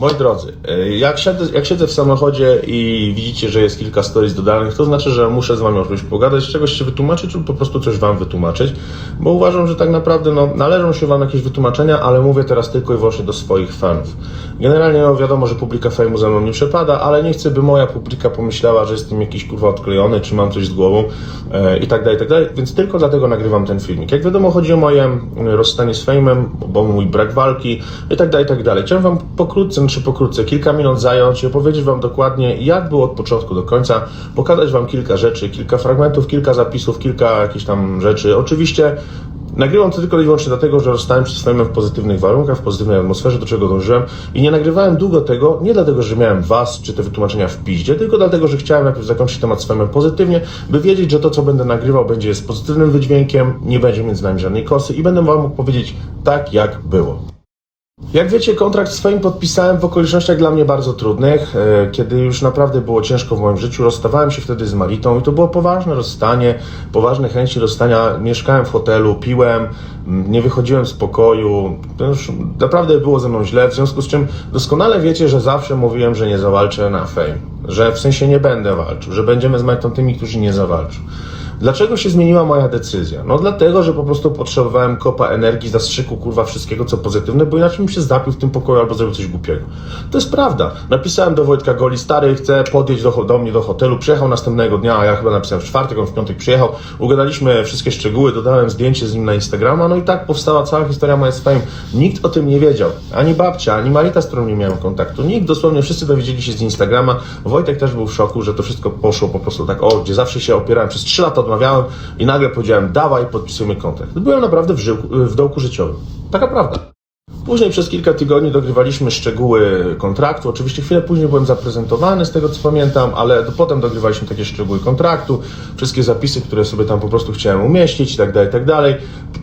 Moi drodzy, e, jak siedzę, jak siedzę w samochodzie i widzicie, że jest kilka stories dodanych, to znaczy, że muszę z wami o czymś pogadać, czegoś się wytłumaczyć lub po prostu coś wam wytłumaczyć, bo uważam, że tak naprawdę no, należą się wam jakieś wytłumaczenia, ale mówię teraz tylko i wyłącznie do swoich fanów. Generalnie no, wiadomo, że publika fejmu ze mną nie przepada, ale nie chcę, by moja publika pomyślała, że jestem jakiś kurwa odklejony, czy mam coś z głową e, i tak dalej, i tak dalej, więc tylko dlatego nagrywam ten filmik. Jak wiadomo, chodzi o moje rozstanie z fejmem, bo mój brak walki i tak dalej, i tak dalej. Chciałem wam pokrótce, czy pokrótce, kilka minut zająć i opowiedzieć wam dokładnie, jak było od początku do końca, pokazać wam kilka rzeczy, kilka fragmentów, kilka zapisów, kilka jakichś tam rzeczy. Oczywiście Nagrywam to tylko i wyłącznie dlatego, że rozstałem się z Fejmem w pozytywnych warunkach, w pozytywnej atmosferze, do czego dążyłem i nie nagrywałem długo tego, nie dlatego, że miałem was, czy te wytłumaczenia w piździe, tylko dlatego, że chciałem najpierw zakończyć temat z Fejmem pozytywnie, by wiedzieć, że to, co będę nagrywał, będzie z pozytywnym wydźwiękiem, nie będzie między nami żadnej kosy i będę wam mógł powiedzieć tak, jak było. Jak wiecie, kontrakt Fame podpisałem w okolicznościach dla mnie bardzo trudnych, e, kiedy już naprawdę było ciężko w moim życiu. Rozstawałem się wtedy z Maritą i to było poważne rozstanie, poważne chęci rozstania. Mieszkałem w hotelu, piłem, nie wychodziłem z pokoju. Już naprawdę było ze mną źle, w związku z czym doskonale wiecie, że zawsze mówiłem, że nie zawalczę na Fame. Że w sensie nie będę walczył, że będziemy z Maritą tymi, którzy nie zawalczą. Dlaczego się zmieniła moja decyzja? No dlatego, że po prostu potrzebowałem kopa energii, zastrzyku, kurwa, wszystkiego co pozytywne, bo inaczej bym się zapił w tym pokoju albo zrobił coś głupiego. To jest prawda. Napisałem do Wojtka Goli, stary, chcę podjeść do, do mnie do hotelu, przyjechał następnego dnia, a ja chyba napisałem w czwartek, on w piątek przyjechał, ugadaliśmy wszystkie szczegóły, dodałem zdjęcie z nim na Instagrama, no i tak powstała cała historia moja z Fame. Nikt o tym nie wiedział. Ani babcia, ani Marita, z którą nie miałem kontaktu. Nikt, dosłownie wszyscy dowiedzieli się z Instagrama. Wojtek też był w szoku, że to wszystko poszło po prostu tak, o, gdzie zawsze się opierałem. Przez trzy lata odmawiałem i nagle powiedziałem, dawaj, podpisujmy kontrakt. Byłem naprawdę w, żyłku, w dołku życiowym. Taka prawda. Później przez kilka tygodni dogrywaliśmy szczegóły kontraktu. Oczywiście chwilę później byłem zaprezentowany, z tego co pamiętam, ale potem dogrywaliśmy takie szczegóły kontraktu, wszystkie zapisy, które sobie tam po prostu chciałem umieścić i tak dalej, tak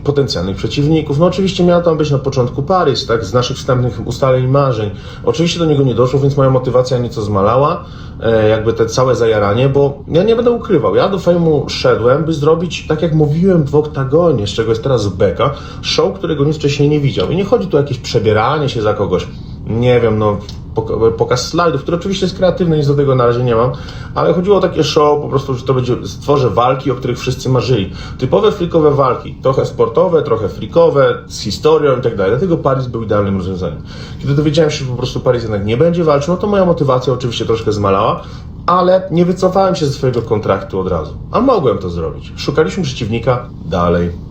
potencjalnych przeciwników. No oczywiście miał tam być na początku Paris, tak, z naszych wstępnych ustaleń marzeń. Oczywiście do niego nie doszło, więc moja motywacja nieco zmalała, e, jakby te całe zajaranie, bo ja nie będę ukrywał, ja do fejmu szedłem, by zrobić, tak jak mówiłem w oktagonie, z czego jest teraz beka, show, którego nikt wcześniej nie widział. I nie chodzi tu o jakieś przebieranie się za kogoś, nie wiem, no, pok- pokaz slajdów, który oczywiście jest kreatywny, nic do tego na razie nie mam, ale chodziło o takie show, po prostu, że to będzie, stworzę walki, o których wszyscy marzyli. Typowe frikowe walki, trochę sportowe, trochę frikowe, z historią i tak dalej. Dlatego Paris był idealnym rozwiązaniem. Kiedy dowiedziałem się, że po prostu Paris jednak nie będzie walczył, no to moja motywacja oczywiście troszkę zmalała, ale nie wycofałem się ze swojego kontraktu od razu. A mogłem to zrobić. Szukaliśmy przeciwnika dalej.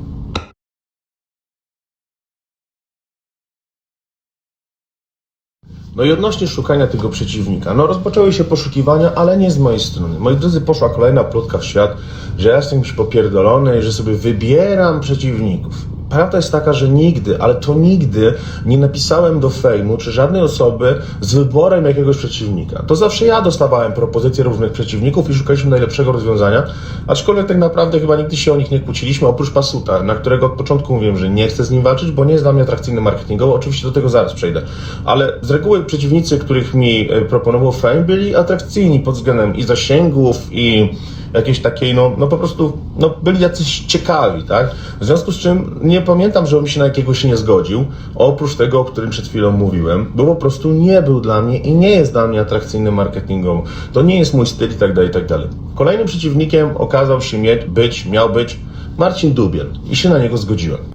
No i odnośnie szukania tego przeciwnika, no rozpoczęły się poszukiwania, ale nie z mojej strony. Moi drodzy, poszła kolejna plotka w świat, że ja jestem jakiś popierdolony i że sobie wybieram przeciwników. Prawda jest taka, że nigdy, ale to nigdy nie napisałem do fejmu czy żadnej osoby z wyborem jakiegoś przeciwnika. To zawsze ja dostawałem propozycje różnych przeciwników i szukaliśmy najlepszego rozwiązania, aczkolwiek tak naprawdę chyba nigdy się o nich nie kłóciliśmy, oprócz Pasuta, na którego od początku mówiłem, że nie chcę z nim walczyć, bo nie jest dla mnie atrakcyjny marketingowo. Oczywiście do tego zaraz przejdę. Ale z reguły przeciwnicy, których mi e, proponował Fame, byli atrakcyjni pod względem i zasięgów, i jakiejś takiej, no, no po prostu, no byli jacyś ciekawi, tak? W związku z czym nie pamiętam, żebym się na jakiegoś nie zgodził, oprócz tego, o którym przed chwilą mówiłem, bo po prostu nie był dla mnie i nie jest dla mnie atrakcyjny marketingowo. To nie jest mój styl i tak dalej, i tak dalej. Kolejnym przeciwnikiem okazał się mieć, być, miał być Marcin Dubiel i się na niego zgodziłem.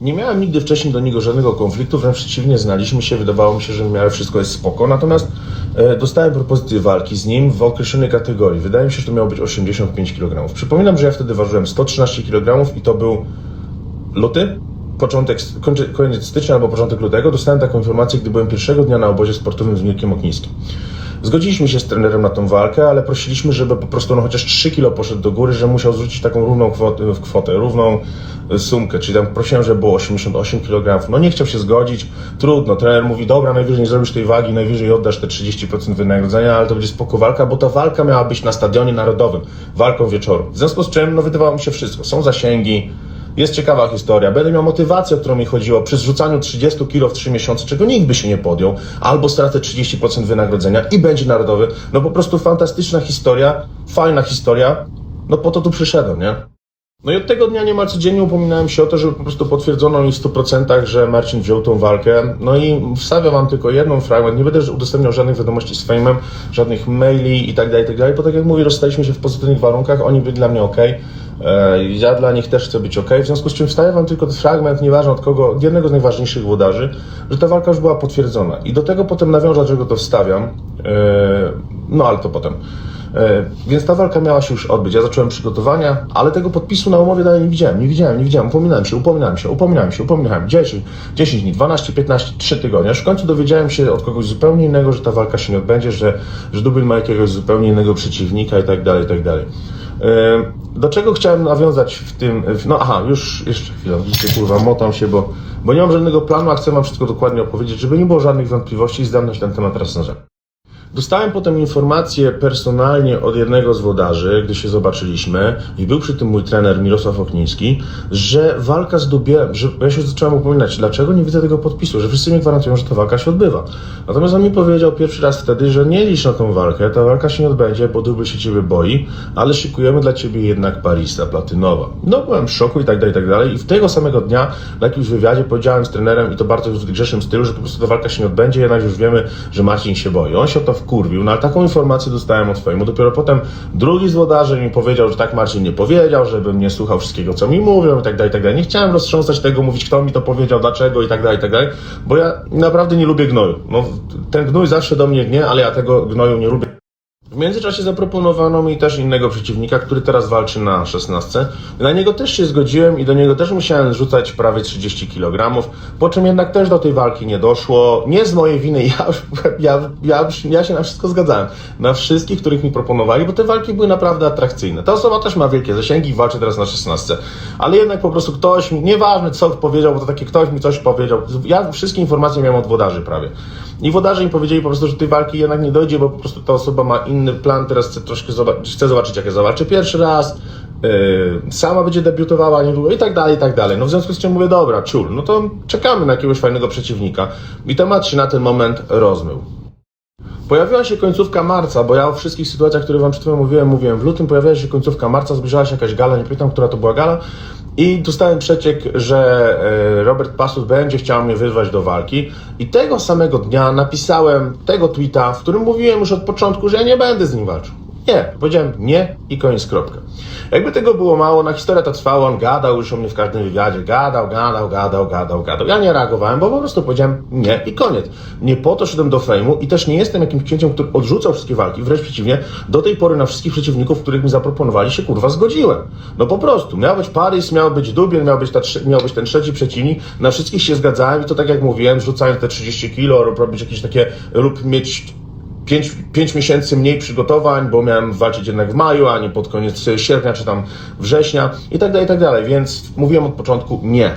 Nie miałem nigdy wcześniej do niego żadnego konfliktu, wręcz przeciwnie, znaliśmy się, wydawało mi się, że w miarę wszystko jest spoko, natomiast e, dostałem propozycję walki z nim w określonej kategorii. Wydaje mi się, że to miało być 85 kg. Przypominam, że ja wtedy ważyłem 113 kg i to był luty, początek, koniec stycznia albo początek lutego. Dostałem taką informację, gdy byłem pierwszego dnia na obozie sportowym z Mirkiem Okniskim. Zgodziliśmy się z trenerem na tą walkę, ale prosiliśmy, żeby po prostu no, chociaż 3 kilo poszedł do góry, że musiał zrzucić taką równą kwotę, kwotę, równą e, sumkę, czyli tam prosiłem, żeby było 88 kg. No nie chciał się zgodzić, trudno. Trener mówi, dobra, najwyżej nie zrobisz tej wagi, najwyżej oddasz te 30% wynagrodzenia, ale to będzie spoko walka, bo ta walka miała być na stadionie narodowym, walką wieczoru. W związku z czym, no wydawało mi się wszystko. Są zasięgi, jest ciekawa historia. Będę miał motywację, o którą mi chodziło, przy zrzucaniu 30 kg w 3 miesiące, czego nikt by się nie podjął, albo stracę 30% wynagrodzenia i będzie narodowy. No po prostu fantastyczna historia, fajna historia. No po to tu przyszedłem, nie? No i od tego dnia niemal codziennie upominałem się o to, żeby po prostu potwierdzono mi w 100%, że Marcin wziął tą walkę. No i wstawiam wam tylko jedną fragment. Nie będę udostępniał żadnych wiadomości z fejmem, żadnych maili i tak dalej, tak dalej, bo tak jak mówię, rozstaliśmy się w pozytywnych warunkach, oni byli dla mnie ok. Ja dla nich też chcę być ok. W związku z czym wstawiam wam tylko ten fragment, nieważne od kogo, od jednego z najważniejszych włodarzy, że ta walka już była potwierdzona. I do tego potem nawiążę, dlaczego to wstawiam. No ale to potem. E, Więc ta walka miała się już odbyć. Ja zacząłem przygotowania, ale tego podpisu na umowie dalej nie widziałem, nie widziałem, nie widziałem. Upominałem się, upominałem się, upominałem się, upominałem. 10, 10 dni, 12, 15, 3 tygodnie. Aż w końcu dowiedziałem się od kogoś zupełnie innego, że ta walka się nie odbędzie, że, że Dubin ma jakiegoś zupełnie innego przeciwnika i tak dalej, i tak dalej. E, Do czego chciałem nawiązać w tym. No aha, już jeszcze chwilę, widzicie, kurwa, motam się, bo, bo nie mam żadnego planu, a chcę Wam wszystko dokładnie opowiedzieć, żeby nie było żadnych wątpliwości i zdam na ten temat raz na zawsze. Dostałem potem informację personalnie od jednego z wodarzy, gdy się zobaczyliśmy, i był przy tym mój trener Mirosław Okniński, że walka z Dubielem, że ja się zacząłem upominać, dlaczego nie widzę tego podpisu, że wszyscy mi gwarantują, że ta walka się odbywa. Natomiast on mi powiedział pierwszy raz wtedy, że nie licz na tą walkę, ta walka się nie odbędzie, bo Dubiel się ciebie boi, ale szykujemy dla ciebie jednak Parisa platynowa. No byłem w szoku i tak dalej, i tak dalej. I w tego samego dnia na jakimś wywiadzie powiedziałem z trenerem, i to bardzo w grzesznym stylu, że po prostu ta walka się nie odbędzie, jednak już wiemy, że Marcin się boi. On się o to wkurwił, no ale taką informację dostałem od swojemu. Dopiero potem drugi z wodarzy mi powiedział, że tak Marcin nie powiedział, żebym nie słuchał wszystkiego, co mi mówią i tak dalej, i tak dalej. Nie chciałem roztrząsać tego, mówić, kto mi to powiedział, dlaczego i tak dalej, i tak dalej, bo ja naprawdę nie lubię gnoju. No, ten gnój zawsze do mnie gnie, ale ja tego gnoju nie lubię. W międzyczasie zaproponowano mi też innego przeciwnika, który teraz walczy na 16. Na niego też się zgodziłem i do niego też musiałem rzucać prawie 30 kg, po czym jednak też do tej walki nie doszło. Nie z mojej winy, ja, ja, ja, ja się na wszystko zgadzałem. Na wszystkich, których mi proponowali, bo te walki były naprawdę atrakcyjne. Ta osoba też ma wielkie zasięgi i walczy teraz na 16. Ale jednak po prostu ktoś mi, nieważne co powiedział, bo to takie ktoś mi coś powiedział. Ja wszystkie informacje miałem od wodarzy prawie. I wodarze mi powiedzieli po prostu, że tej walki jednak nie dojdzie, bo po prostu ta osoba ma inny plan, teraz chce troszkę zobaczyć, chce zobaczyć, jak ja zawalczę pierwszy raz, yy, sama będzie debiutowała niedługo i tak dalej, i tak dalej. No w związku z czym mówię, dobra, ciul, no to czekamy na jakiegoś fajnego przeciwnika. I temat się na ten moment rozmył. Pojawiła się końcówka marca, bo ja o wszystkich sytuacjach, które wam przed chwilą mówiłem, mówiłem w lutym, pojawiła się końcówka marca, zbliżała się jakaś gala, nie pamiętam, która to była gala i dostałem przeciek, że e, Robert Pasut będzie chciał mnie wyzwać do walki i tego samego dnia napisałem tego tweeta, w którym mówiłem już od początku, że ja nie będę z nim walczył. Nie, powiedziałem nie i koniec, kropka. Jakby tego było mało, na historię to trwało, on gadał już o mnie w każdym wywiadzie, gadał, gadał, gadał, gadał, gadał. Ja nie reagowałem, bo po prostu powiedziałem nie i koniec. Nie po to szedłem do fejmu i też nie jestem jakimś księciem, który odrzucał wszystkie walki, wręcz przeciwnie, do tej pory na wszystkich przeciwników, których mi zaproponowali się kurwa zgodziłem. No po prostu, miał być Paris, miał być Dubiel, miał być, ta, miał być ten trzeci przeciwnik, na wszystkich się zgadzałem i to tak jak mówiłem, rzucając te 30 kilo, robić jakieś takie, lub mieć 5, 5 miesięcy mniej przygotowań, bo miałem walczyć jednak w maju, a nie pod koniec sierpnia czy tam września i tak dalej, i tak dalej. Więc mówiłem od początku nie.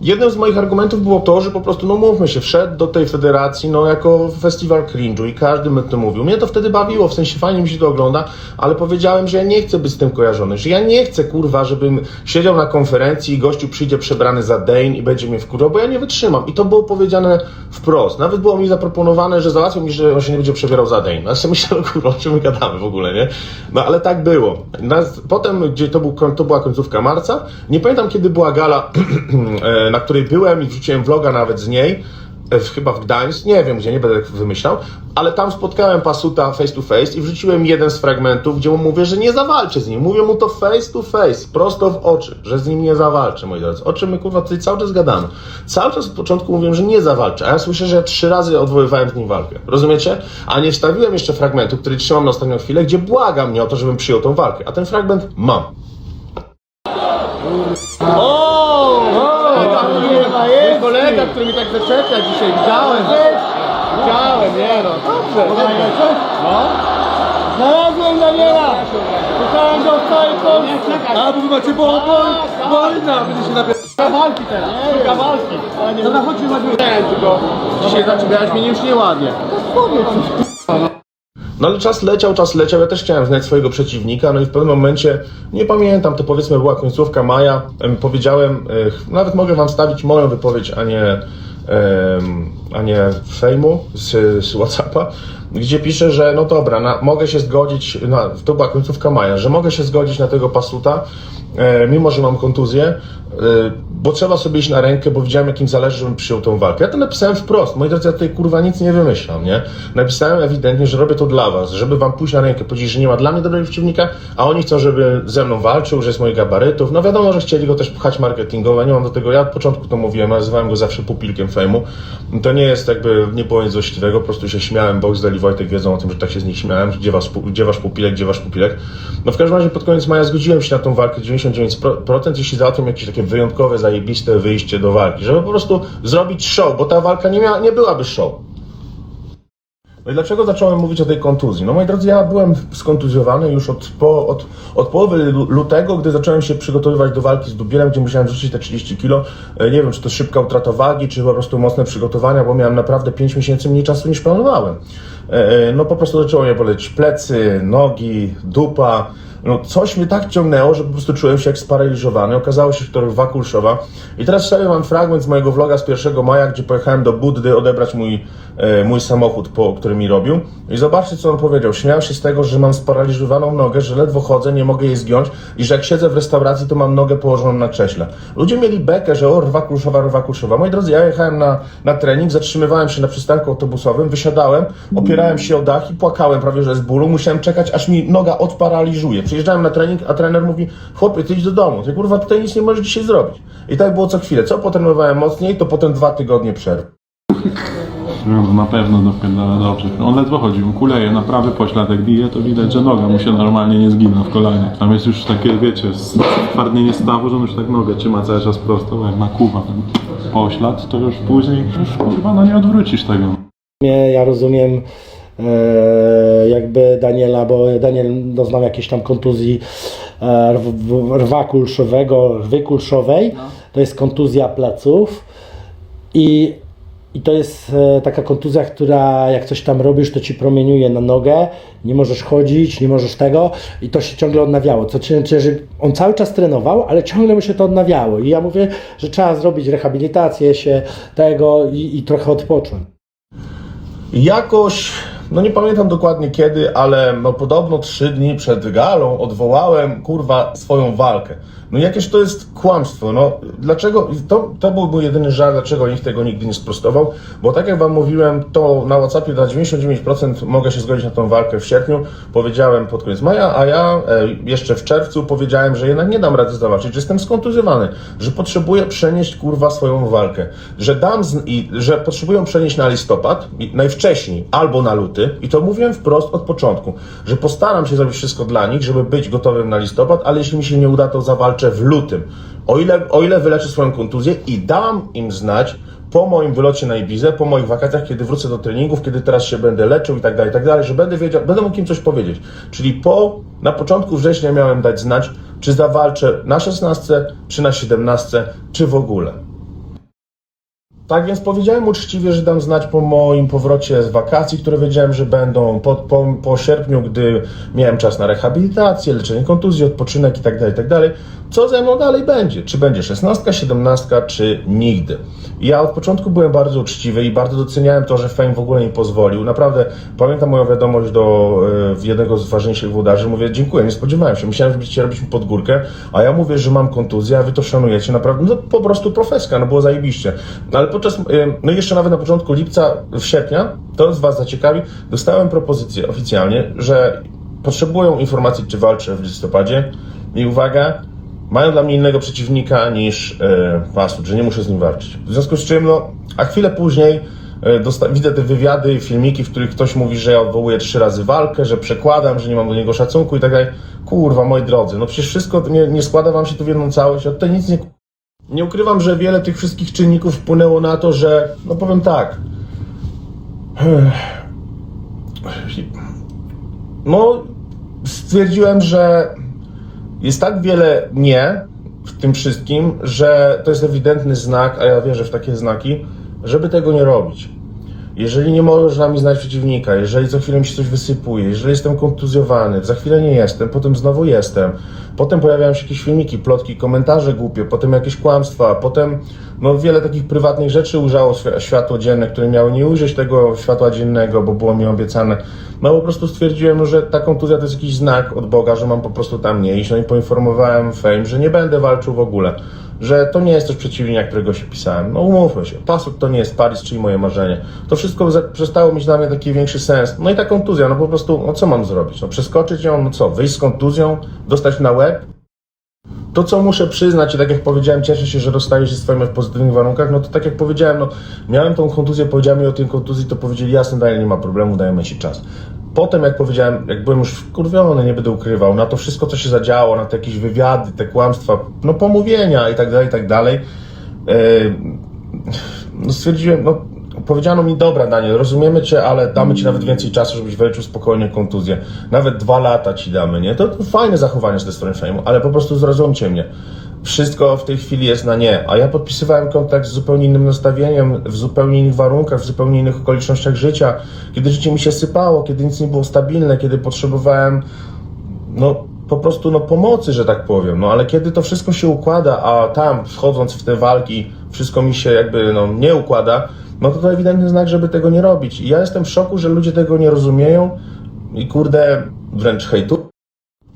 Jednym z moich argumentów było to, że po prostu, no mówmy się, wszedł do tej federacji, no jako festiwal cringe'u i każdy mi to mówił. Mnie to wtedy bawiło, w sensie fajnie mi się to ogląda, ale powiedziałem, że ja nie chcę być z tym kojarzony, że ja nie chcę, kurwa, żebym siedział na konferencji i gościu przyjdzie przebrany za Dane i będzie mnie wkurwał, bo ja nie wytrzymam. I to było powiedziane wprost. Nawet było mi zaproponowane, że załatwią mi, że on się nie będzie przebierał za Dane. No ja myślałem, kurwa, o czym my gadamy w ogóle, nie? No ale tak było. Potem, gdzie to, był, to była końcówka marca, nie pamiętam kiedy była gala, e, na której byłem i wrzuciłem vloga nawet z niej, e, chyba w Gdańsk, nie wiem gdzie, nie będę wymyślał, ale tam spotkałem Pasuta face to face i wrzuciłem jeden z fragmentów, gdzie mu mówię, że nie zawalczę z nim. Mówię mu to face to face, prosto w oczy, że z nim nie zawalczę, moi drodzy. O czym my kurwa tutaj cały czas gadamy. Cały czas od początku mówiłem, że nie zawalczę, a ja słyszę, że ja trzy razy odwoływałem z nim walkę. Rozumiecie? A nie wstawiłem jeszcze fragmentu, który trzymam na ostatnią chwilę, gdzie błagam mnie o to, żebym przyjął tą walkę. A ten fragment mam. Mój kolega, który mi tak zaczepia dzisiaj, widziałem. Widziałem, nie no. Dobrze. No. Znalazłem Daniela! Szukałem go w całej Polsce! A, bo wy macie bo, wojna! Będzie się napier... walki teraz! Szuka walki! Dobra, chodźmy na górę. Nie, tylko dzisiaj zaczepiałeś mnie już nieładnie. No ale czas leciał, czas leciał, ja też chciałem znać swojego przeciwnika, no i w pewnym momencie, nie pamiętam, to powiedzmy była końcówka maja, em, powiedziałem, nawet mogę wam stawić moją wypowiedź, a nie, a nie fejmu z, z Whatsappa, gdzie pisze, że no dobra, na, mogę się zgodzić, na, to była końcówka maja, że mogę się zgodzić na tego pasuta, e, mimo że mam kontuzję, e, bo trzeba sobie iść na rękę, bo widziałem, jak im zależy, żebym przyjął tą walkę. Ja to napisałem wprost. Moi drodzy, ja tutaj kurwa nic nie wymyślam, nie? Napisałem ewidentnie, że robię to dla was, żeby wam pójść na rękę, powiedzieć, że nie ma dla mnie dobrego przeciwnika, a oni chcą, żeby ze mną walczył, że jest moich gabarytów. No wiadomo, że chcieli go też pchać marketingowo, nie mam do tego, ja od początku to mówiłem, nazywałem go zawsze pupilkiem fejmu. To nie jest jakby, nie było nic złośliwego, po prostu się śmiałem, Boxdel i Wojtek wiedzą o tym, że tak się z nich śmiałem, gdzie, gdzie wasz pupilek, gdzie wasz pupilek. No w każdym razie pod koniec maja zgodziłem się na tą walkę 99%, jeśli załatwią jakieś takie wyjątkowe, zajebiste wyjście do walki, żeby po prostu zrobić show, bo ta walka nie, miała, nie byłaby show. No i dlaczego zacząłem mówić o tej kontuzji? No moi drodzy, ja byłem skontuzjowany już od, po, od, od połowy lu- lutego, gdy zacząłem się przygotowywać do walki z Dubielem, gdzie musiałem rzucić te 30 kilo. E, Nie wiem, czy to szybka utrata wagi, czy po prostu mocne przygotowania, bo miałem naprawdę 5 miesięcy mniej czasu niż planowałem. E, e, No po prostu zaczęło mnie boleć plecy, nogi, dupa. No coś mnie tak ciągnęło, że po prostu czułem się jak sparaliżowany. Okazało się, że to rwa kulszowa. I teraz sobie mam fragment z mojego vloga z 1 maja, gdzie pojechałem do Buddy odebrać mój, mój samochód, po, który mi robił. I zobaczcie, co on powiedział. Śmiał się z tego, że mam sparaliżowaną nogę, że ledwo chodzę, nie mogę jej zgiąć i że jak siedzę w restauracji, to mam nogę położoną na krześle. Ludzie mieli bekę, że o, rwa kulszowa, rwa kulszowa. Moi drodzy, ja jechałem na, na trening, zatrzymywałem się na przystanku autobusowym, wysiadałem, opierałem się o dach i płakałem prawie, że z bólu. Musiałem czekać, aż mi noga odparaliżuje. Przyjeżdżałem na trening, a trener mówi, chłopie, ty idź do domu, ty kurwa tutaj nic nie możesz dzisiaj zrobić. I tak było co chwilę. Co potrenowałem mocniej, to potem dwa tygodnie przerwy. No, na pewno dopiero dobrze. On ledwo chodził, kuleje, na prawy pośladek bije, to widać, że noga mu się normalnie nie zgina w kolanie. Tam jest już takie, wiecie, twardnienie stawu, że on już tak nogę trzyma cały czas prosto, bo jak nakuwa ten poślad, to już później, już kurwa, no nie odwrócisz tego. Ja rozumiem e, jakby Daniela, bo Daniel doznał jakiejś tam kontuzji e, rw- rwa kulszowego, rwy kulszowej. To jest kontuzja pleców i, i to jest e, taka kontuzja, która jak coś tam robisz, to ci promieniuje na nogę, nie możesz chodzić, nie możesz tego i to się ciągle odnawiało. Co że on cały czas trenował, ale ciągle mu się to odnawiało i ja mówię, że trzeba zrobić rehabilitację się tego i, i trochę odpocząć. Jakoś, no nie pamiętam dokładnie kiedy, ale no podobno trzy dni przed galą odwołałem, kurwa, swoją walkę. No jakież to jest kłamstwo, no. Dlaczego, to, to był mój jedyny żal, dlaczego nikt tego nigdy nie sprostował, bo tak jak wam mówiłem, to na Whatsappie na 99% mogę się zgodzić na tą walkę w sierpniu, powiedziałem pod koniec maja, a ja e, jeszcze w czerwcu powiedziałem, że jednak nie dam rady zawalczyć, że jestem skontuzjowany, że potrzebuję przenieść, kurwa, swoją walkę, że dam, z, i, że potrzebuję przenieść na listopad, najwcześniej, albo na luty, i to mówiłem wprost od początku, że postaram się zrobić wszystko dla nich, żeby być gotowym na listopad, ale jeśli mi się nie uda, to zawalczę w lutym. O ile, o ile wyleczę swoją kontuzję i dam im znać po moim wylocie na Ibizę, po moich wakacjach, kiedy wrócę do treningów, kiedy teraz się będę leczył i tak dalej, i tak dalej, że będę wiedział, będę mógł im coś powiedzieć. Czyli po, na początku września miałem dać znać, czy zawalczę na 16, czy na 17, czy w ogóle. Tak więc powiedziałem uczciwie, że dam znać po moim powrocie z wakacji, które wiedziałem, że będą po, po, po sierpniu, gdy miałem czas na rehabilitację, leczenie kontuzji, odpoczynek itd., itd., co ze mną dalej będzie. Czy będzie 16, 17, czy nigdy. Ja od początku byłem bardzo uczciwy i bardzo doceniałem to, że Fame w ogóle mi pozwolił. Naprawdę pamiętam moją wiadomość do e, jednego z ważniejszych włodarzy. Mówię, dziękuję, nie spodziewałem się. Myślałem, że będziecie robić mi pod górkę, a ja mówię, że mam kontuzję, a wy to szanujecie. Naprawdę, no po prostu profeska, no było zajebiście. No ale podczas, e, no jeszcze nawet na początku lipca, w sierpnia, to z was zaciekawi, dostałem propozycję oficjalnie, że potrzebują informacji, czy walczę w listopadzie. I uwaga, mają dla mnie innego przeciwnika niż e, Masud, że nie muszę z nim walczyć. W związku z czym, no, a chwilę później e, widzę te wywiady, filmiki, w których ktoś mówi, że ja odwołuję trzy razy walkę, że przekładam, że nie mam do niego szacunku i tak dalej. Kurwa, moi drodzy, no przecież wszystko nie, nie składa wam się tu w jedną całość, a tutaj nic nie... Nie ukrywam, że wiele tych wszystkich czynników wpłynęło na to, że, no powiem tak, no stwierdziłem, że jest tak wiele nie w tym wszystkim, że to jest ewidentny znak, a ja wierzę w takie znaki, żeby tego nie robić. Jeżeli nie możesz na mnie znać przeciwnika, jeżeli co chwilę mi się coś wysypuje, jeżeli jestem kontuzjowany, za chwilę nie jestem, potem znowu jestem, potem pojawiają się jakieś filmiki, plotki, komentarze głupie, potem jakieś kłamstwa, potem no, wiele takich prywatnych rzeczy ujrzało świ- światło dzienne, które miały nie ujrzeć tego światła dziennego, bo było mi obiecane. No po prostu stwierdziłem, że ta kontuzja to jest jakiś znak od Boga, że mam po prostu tam nie iść. No i poinformowałem Fame, że nie będę walczył w ogóle. Że to nie jest też przeciwnika, którego się pisałem. No umówmy się, pasut to nie jest Paris, czyli moje marzenie. To wszystko przestało mieć dla mnie taki większy sens. No i ta kontuzja, no po prostu, no co mam zrobić? No przeskoczyć ją, no co, wyjść z kontuzją, dostać na łeb? To, co muszę przyznać, i tak jak powiedziałem, cieszę się, że rozstaję się z Twoim w pozytywnych warunkach, no to tak jak powiedziałem, no miałem tą kontuzję, powiedziałem mi o tej kontuzji, to powiedzieli, jasne, Daniel, nie ma problemu, dajemy Ci czas. Potem, jak powiedziałem, jak byłem już wkurwiony, nie będę ukrywał, na to wszystko, co się zadziało, na te jakieś wywiady, te kłamstwa, no pomówienia i tak dalej, i tak dalej, yy, no stwierdziłem, no powiedziano mi, dobra Daniel, rozumiemy Cię, ale damy Ci nawet więcej czasu, żebyś wyleczył spokojnie kontuzję. Nawet dwa lata Ci damy, nie? To fajne zachowanie z tej strony Fejmu, ale po prostu zrozumcie mnie. Wszystko w tej chwili jest na nie, a ja podpisywałem kontrakt z zupełnie innym nastawieniem, w zupełnie innych warunkach, w zupełnie innych okolicznościach życia, kiedy życie mi się sypało, kiedy nic nie było stabilne, kiedy potrzebowałem no po prostu no pomocy, że tak powiem. No ale kiedy to wszystko się układa, a tam wchodząc w te walki, wszystko mi się jakby no, nie układa, no to to ewidentny znak, żeby tego nie robić. I ja jestem w szoku, że ludzie tego nie rozumieją i kurde, wręcz hejtu.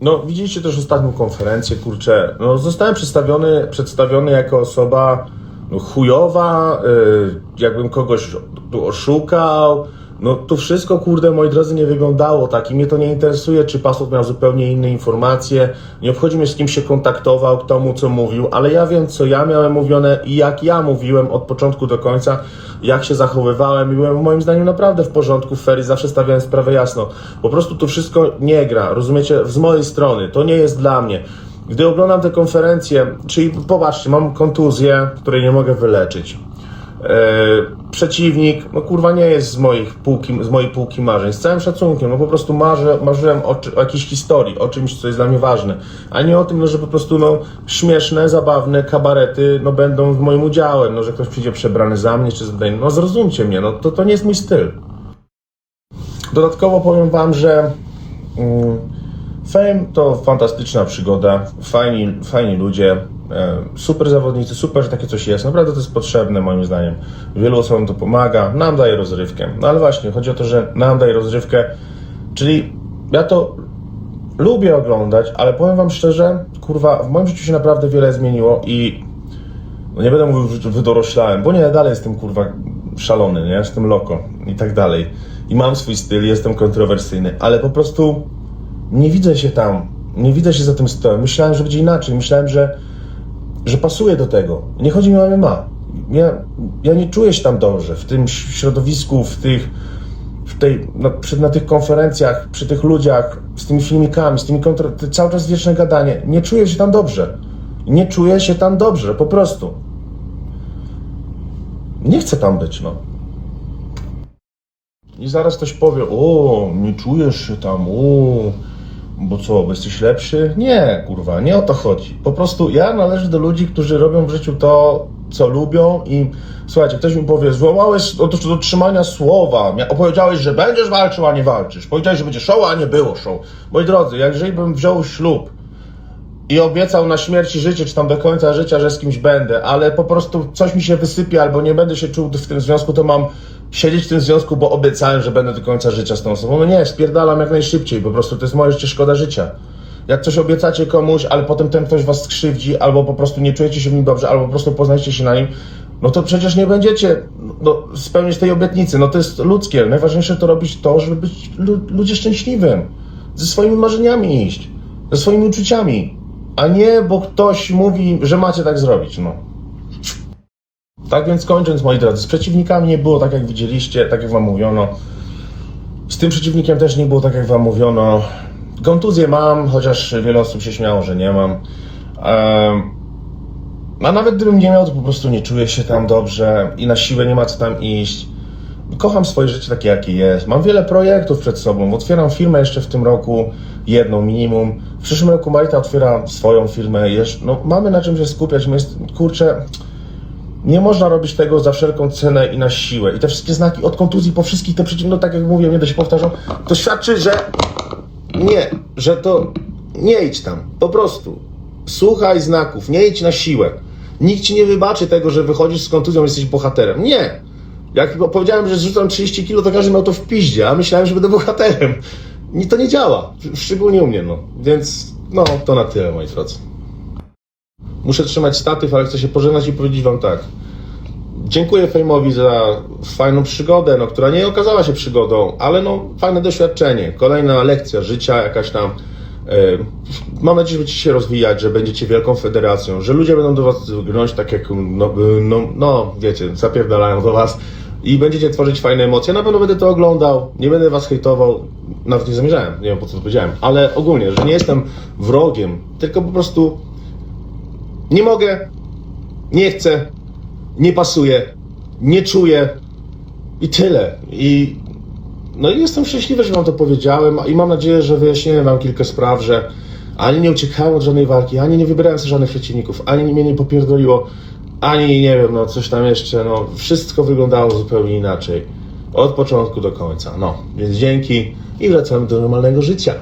No, widzieliście też ostatnią konferencję, kurczę. No, zostałem przedstawiony, przedstawiony jako osoba no, chujowa, yy, jakbym kogoś tu oszukał. No, to wszystko, kurde, moi drodzy, nie wyglądało tak i mnie to nie interesuje, czy pasut miał zupełnie inne informacje. Nie obchodzi mnie, z kim się kontaktował, kto mu co mówił, ale ja wiem, co ja miałem mówione i jak ja mówiłem od początku do końca, jak się zachowywałem i byłem moim zdaniem naprawdę w porządku, w ferii, zawsze stawiałem sprawę jasno. Po prostu to wszystko nie gra, rozumiecie, z mojej strony, to nie jest dla mnie. Gdy oglądam te konferencje, czyli popatrzcie, mam kontuzję, której nie mogę wyleczyć. E, przeciwnik, no kurwa nie jest z, moich półki, z mojej półki marzeń, z całym szacunkiem, no po prostu marzę, marzyłem o, o jakiejś historii, o czymś, co jest dla mnie ważne, a nie o tym, no, że po prostu no, śmieszne, zabawne kabarety no, będą moim udziałem, no, że ktoś przyjdzie przebrany za mnie, czy za no zrozumcie mnie, no to, to nie jest mój styl. Dodatkowo powiem Wam, że mm, Fame to fantastyczna przygoda, fajni, fajni ludzie, e, super zawodnicy, super, że takie coś jest. Naprawdę to jest potrzebne moim zdaniem. Wielu osobom to pomaga, nam daje rozrywkę. No ale właśnie, chodzi o to, że nam daje rozrywkę, czyli ja to lubię oglądać, ale powiem Wam szczerze, kurwa, w moim życiu się naprawdę wiele zmieniło i no nie będę mówił, że wydoroślałem, bo nie, dalej jestem kurwa szalony, nie? Jestem loko i tak dalej. I mam swój styl, jestem kontrowersyjny, ale po prostu nie widzę się tam. Nie widzę się za tym stołem. Myślałem, że będzie inaczej. Myślałem, że, że pasuje do tego. Nie chodzi mi o MMA. Ja, ja nie czuję się tam dobrze w tym środowisku, w tych, w tej, na, przy, na tych konferencjach, przy tych ludziach, z tymi filmikami, z tymi kontra, cały czas wieczne gadanie. Nie czuję się tam dobrze. Nie czuję się tam dobrze, po prostu. Nie chcę tam być, no. I zaraz ktoś powie, o, nie czujesz się tam, o, bo co, bo jesteś lepszy? Nie, kurwa, nie o to chodzi. Po prostu ja należę do ludzi, którzy robią w życiu to, co lubią i słuchajcie, ktoś mi powie, złamałeś dotrzymania słowa, opowiedziałeś, że będziesz walczył, a nie walczysz. Powiedziałeś, że będzie show, a nie było show. Moi drodzy, jeżeli bym wziął ślub i obiecał na śmierć i życie, czy tam do końca życia, że z kimś będę, ale po prostu coś mi się wysypie albo nie będę się czuł w tym związku, to mam siedzieć w tym związku, bo obiecałem, że będę do końca życia z tą osobą. No nie, spierdalam jak najszybciej, po prostu to jest moje życie, szkoda życia. Jak coś obiecacie komuś, ale potem ten ktoś was skrzywdzi, albo po prostu nie czujecie się w nim dobrze, albo po prostu poznajcie się na nim, no to przecież nie będziecie no, spełniać tej obietnicy. No to jest ludzkie. Najważniejsze to robić to, żeby być lu- ludzie szczęśliwym. Ze swoimi marzeniami iść. Ze swoimi uczuciami. A nie, bo ktoś mówi, że macie tak zrobić. No. Tak więc kończąc, moi drodzy, z przeciwnikami nie było tak, jak widzieliście, tak jak wam mówiono. Z tym przeciwnikiem też nie było tak, jak wam mówiono. Kontuzję mam, chociaż wiele osób się śmiało, że nie mam. A nawet gdybym nie miał, to po prostu nie czuję się tam dobrze i na siłę nie ma co tam iść. Kocham swoje życie takie, jakie jest. Mam wiele projektów przed sobą. Otwieram firmę jeszcze w tym roku, jedną minimum. W przyszłym roku Marita otwiera swoją firmę. No, mamy na czym się skupiać. My jest, kurczę, Nie można robić tego za wszelką cenę i na siłę. I te wszystkie znaki od kontuzji po wszystkich te przeciw, no tak jak mówiłem, da się powtarzam, to świadczy, że nie, że to nie idź tam. Po prostu. Słuchaj znaków, nie idź na siłę. Nikt ci nie wybaczy tego, że wychodzisz z kontuzją, jesteś bohaterem. Nie. Jak powiedziałem, że zrzucam 30 kilo, to każdy miał to w piździe, a myślałem, że będę bohaterem. To nie działa. Szczególnie u mnie, no. Więc, no, to na tyle, moi drodzy. Muszę trzymać statyw, ale chcę się pożegnać i powiedzieć wam tak. Dziękuję Fejmowi za fajną przygodę, no, która nie okazała się przygodą, ale no, fajne doświadczenie. Kolejna lekcja życia, jakaś tam. E, mam nadzieję, że będziecie się rozwijać, że będziecie wielką federacją, że ludzie będą do was grnąć tak jak, no, no, no wiecie, zapierdalają do was i będziecie tworzyć fajne emocje. Na pewno będę to oglądał, nie będę was hejtował, nawet nie zamierzałem, nie wiem po co to powiedziałem, ale ogólnie, że nie jestem wrogiem, tylko po prostu nie mogę, nie chcę, nie pasuje, nie czuję i tyle. I no i jestem szczęśliwy, że wam to powiedziałem i mam nadzieję, że wyjaśniłem wam kilka spraw, że ani nie uciekałem od żadnej walki, ani nie wybierałem sobie żadnych przeciwników, ani mnie nie popierdoliło, ani nie wiem, no coś tam jeszcze, no wszystko wyglądało zupełnie inaczej. Od początku do końca, no. Więc dzięki i wracamy do normalnego życia.